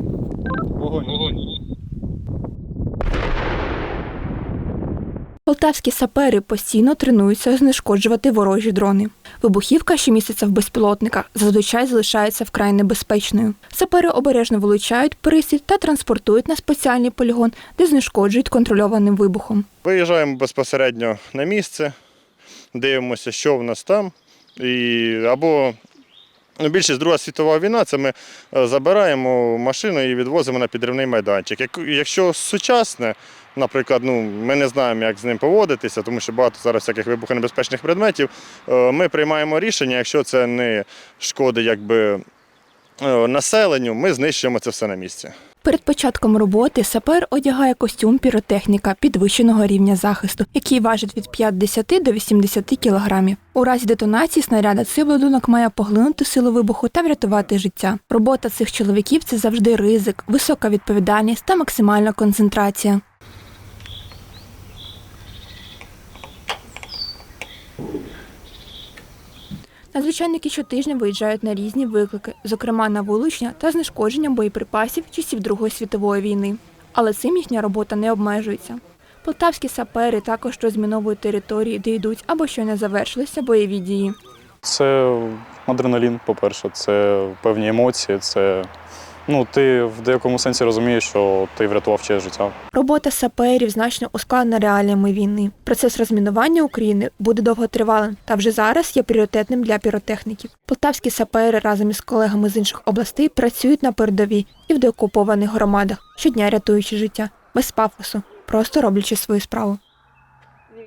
Вогонь. Вогонь. Полтавські сапери постійно тренуються знешкоджувати ворожі дрони. Вибухівка, що міститься в безпілотниках, зазвичай залишається вкрай небезпечною. Сапери обережно вилучають присіль та транспортують на спеціальний полігон, де знешкоджують контрольованим вибухом. Виїжджаємо безпосередньо на місце, дивимося, що в нас там. І, або більшість Друга світова війна, це ми е, забираємо машину і відвозимо на підривний майданчик. Якщо сучасне, наприклад, ну, ми не знаємо, як з ним поводитися, тому що багато зараз всяких вибухонебезпечних предметів, е, ми приймаємо рішення, якщо це не шкоди якби, е, населенню, ми знищуємо це все на місці. Перед початком роботи сапер одягає костюм піротехніка підвищеного рівня захисту, який важить від 50 до 80 кілограмів. У разі детонації снаряда цей обладунок має поглинути силу вибуху та врятувати життя. Робота цих чоловіків це завжди ризик, висока відповідальність та максимальна концентрація. Надзвичайники щотижня виїжджають на різні виклики, зокрема на вилучення та знешкодження боєприпасів часів Другої світової війни. Але цим їхня робота не обмежується. Полтавські сапери також розміновують території, де йдуть або щойно завершилися бойові дії. Це адреналін, по-перше, це певні емоції, це ну, ти в деякому сенсі розумієш, що ти врятував чиєсь життя. Робота саперів значно ускладнена реаліями війни. Процес розмінування України буде довготривалим та вже зараз є пріоритетним для піротехніків. Полтавські сапери разом із колегами з інших областей працюють на передовій і в деокупованих громадах, щодня рятуючи життя без пафосу, просто роблячи свою справу.